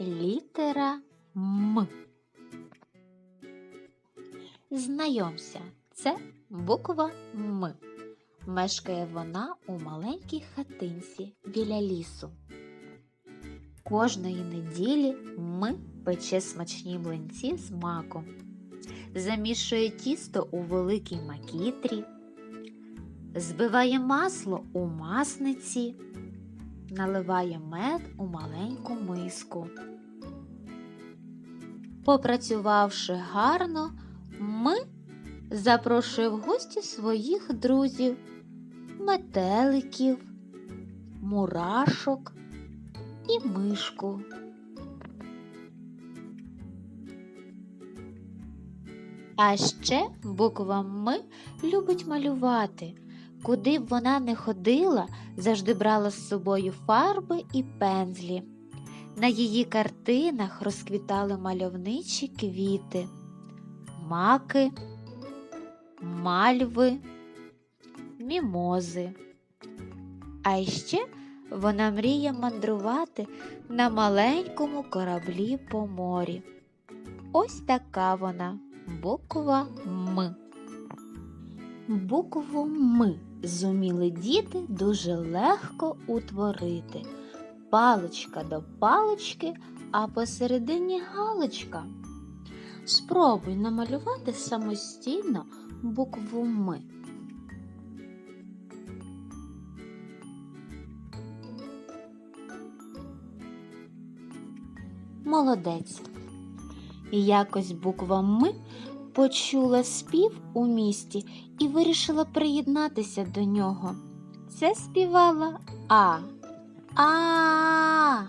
Літера М. Знайомся, це буква М. Мешкає вона у маленькій хатинці біля лісу. Кожної неділі М пече смачні млинці з маком, замішує тісто у великій макітрі, збиває масло у масниці, наливає мед у маленьку миску. Попрацювавши гарно, ми запрошує в гості своїх друзів, метеликів, мурашок і мишку. А ще буква М любить малювати. Куди б вона не ходила, завжди брала з собою фарби і пензлі. На її картинах розквітали мальовничі квіти, маки, мальви, мімози. А ще вона мріє мандрувати на маленькому кораблі по морі. Ось така вона буква М. Букву М зуміли діти дуже легко утворити. Паличка до палички, а посередині галочка. Спробуй намалювати самостійно букву М. Молодець. І якось буква М почула спів у місті і вирішила приєднатися до нього. Це співала А. А.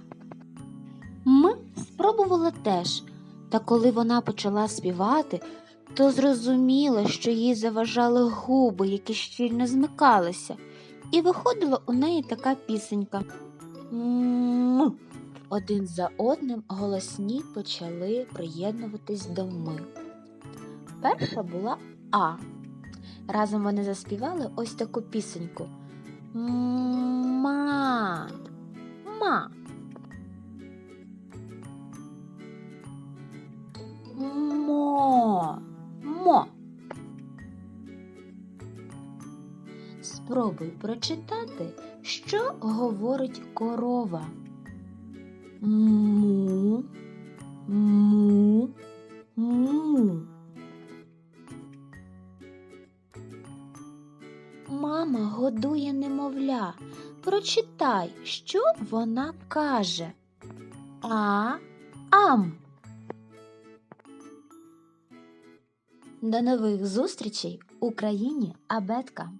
М спробувала теж, та коли вона почала співати, то зрозуміла, що їй заважали губи, які щільно змикалися, і виходила у неї така пісенька. М. Один за одним голосні почали приєднуватись до ми. Перша була А. Разом вони заспівали ось таку пісеньку. Ма. Ма. Мо. Мо. Спробуй прочитати, що говорить корова. Му. Му. Мама годує немовля. Прочитай, що вона каже. А. Ам. До нових зустрічей Україні абетка.